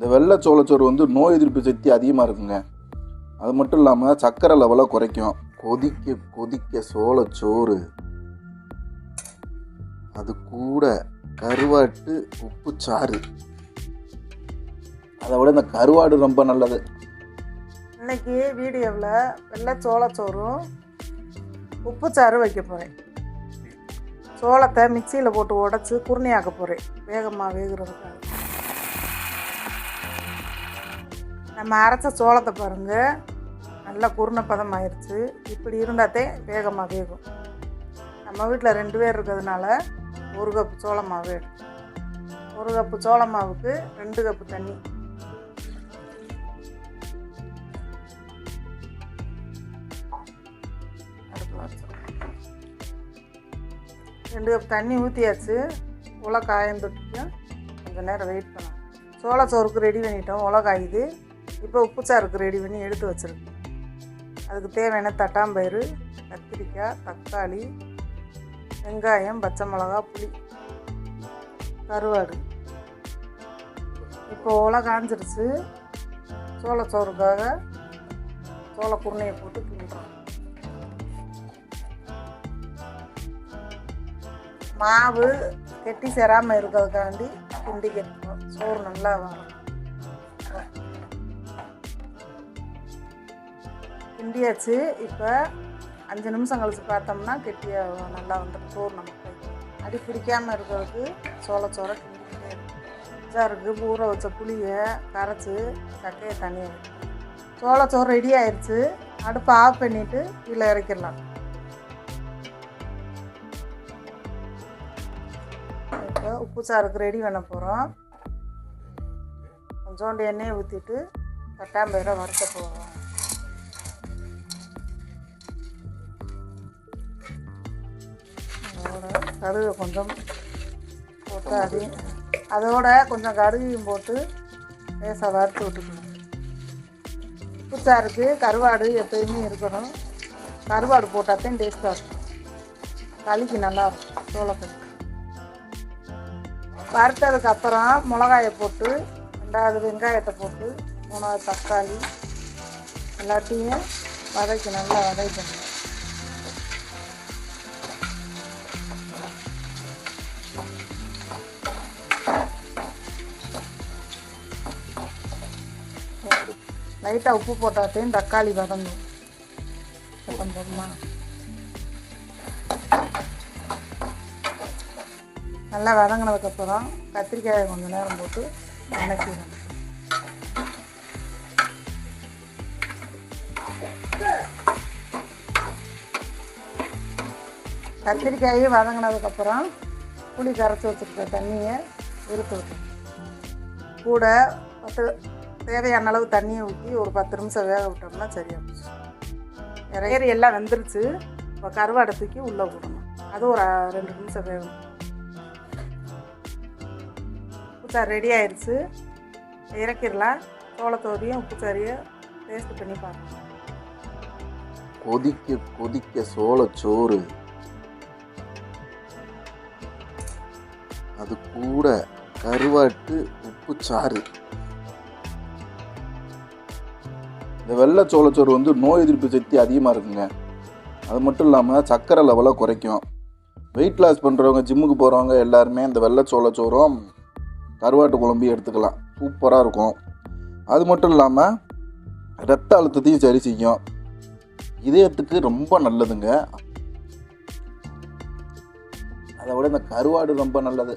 இந்த வெள்ளை சோளச்சோறு வந்து நோய் எதிர்ப்பு சக்தி அதிகமாக இருக்குங்க. அது மட்டும் இல்லாமல் சர்க்கரை லெவலை குறைக்கும். கொதிக்க கொதிக்க சோளச்சோறு. அது கூட கருவாட்டு உப்பு சாறு. அதை விட இந்த கருவாடு ரொம்ப நல்லது. இன்னைக்கு வீடியோவில் வெள்ளை சோளச்சோறும் உப்புச்சாறு வைக்க போகிறேன் சோளத்தை மிக்சியில் போட்டு உடச்சி குருணையாக்க போகிறேன் வேகமாக வேகிறதுக்காக. நம்ம அரைச்ச சோளத்தை பாருங்கள் நல்லா குருணப்பதம் ஆயிடுச்சு இப்படி இருந்தாத்தே வேகமாக வேகும் நம்ம வீட்டில் ரெண்டு பேர் இருக்கிறதுனால ஒரு கப்பு சோள மாவு ஒரு கப்பு சோள மாவுக்கு ரெண்டு கப்பு தண்ணி. ரெண்டு கப் தண்ணி ஊற்றியாச்சு உலை காயந்துட்டு கொஞ்சம் நேரம் வெயிட் பண்ணோம் சோள சோறுக்கு ரெடி பண்ணிட்டோம். உலகாயுது இப்போ உப்பு சாருக்கு ரெடி பண்ணி எடுத்து வச்சுருக்கேன். அதுக்கு தேவையான தட்டாம்பயிறு கத்திரிக்காய் தக்காளி வெங்காயம் பச்சை மிளகா புளி கருவாடு. இப்போ ஓலை காஞ்சிருச்சு. சோளச்சோறுக்காக சோள குருணையை போட்டு கிண்டுறோம் மாவு கெட்டி சேராமல் இருக்கிறதுக்காண்டி கிண்டி சோறு நல்லா வரும். கிண்டியாச்சு. இப்போ அஞ்சு நிமிஷம் கழிச்சு பார்த்தோம்னா கெட்டியாக நல்லா வந்து சோறு நமக்கு. அடி பிடிக்காமல் இருக்கிறதுக்கு சோளச்சோறை கிண்டிக்கிட்டே இருக்கும். ஊற வச்ச புளியை கரைச்சி சக்கையை தனியாக சோளச்சோறு ரெடி ஆயிடுச்சு அடுப்பை ஆஃப் பண்ணிவிட்டு கீழே இறக்கிடலாம். இப்போ உப்பு சாருக்கு ரெடி பண்ண போகிறோம் கொஞ்சோண்டு எண்ணெயை ஊற்றிட்டு தட்டாம்பயிரை வறுக்க போகிறோம் கடுகு கொஞ்சம் போட்டு அதையும் அதோட கொஞ்சம் கடுகையும் போட்டு லேசாக வறுத்து விட்டுக்கணும். புதுசாருக்கு கருவாடு எப்பயுமே இருக்கணும். கருவாடு போட்டால் தான் டேஸ்ட்டாக இருக்கும். களிக்கு நல்லா இருக்கும் சோளக்கறி வறுத்ததுக்கு அப்புறம் மிளகாயை போட்டு ரெண்டாவது வெங்காயத்தை போட்டு மூணாவது தக்காளி எல்லாத்தையும் வதக்கி நல்லா வதக்கணும் லைட்டாக உப்பு போட்டாட்டையும் தக்காளி வதங்கும். சத்தம் போதுமா நல்லா வதங்கினதுக்கப்புறம் கத்திரிக்காயை கொஞ்சம் நேரம் போட்டு வதக்கிடணும் கத்திரிக்காயை வதங்கினதுக்கப்புறம் புளி கரைச்சி வச்சுருக்க தண்ணியை இருக்கு கூட பத்து தேவையான அளவு தண்ணியை ஊற்றி ஒரு பத்து நிமிஷம் வேக விட்டோம்னா சரியாக போச்சு இறையறி எல்லாம் வெந்துருச்சு. இப்போ கருவாடை தூக்கி உள்ளே போடணும். அது ஒரு ரெண்டு நிமிஷம் வேகணும் உப்புச்சாறு ரெடி ஆயிடுச்சு இறக்கிடலாம். சோளத்தோதியும் உப்புச்சாரியும் டேஸ்ட் பண்ணி பார்க்கலாம் கொதிக்க கொதிக்க சோளச்சோறு அது கூட கருவாட்டு உப்பு சாறு இந்த வெள்ளை சோளச்சோறு வந்து நோய் எதிர்ப்பு சக்தி அதிகமாக இருக்குங்க. அது மட்டும் இல்லாமல் சர்க்கரை லெவலை குறைக்கும். வெயிட் லாஸ் பண்ணுறவங்க ஜிம்முக்கு போகிறவங்க எல்லாருமே இந்த வெள்ளை சோளச்சோறும் கருவாட்டு குழம்பையும் எடுத்துக்கலாம். சூப்பராக இருக்கும். அது மட்டும் இல்லாமல் ரத்த அழுத்தத்தையும் சரி செய்யும். இதயத்துக்கு ரொம்ப நல்லதுங்க. அதை விட இந்த கருவாடு ரொம்ப நல்லது.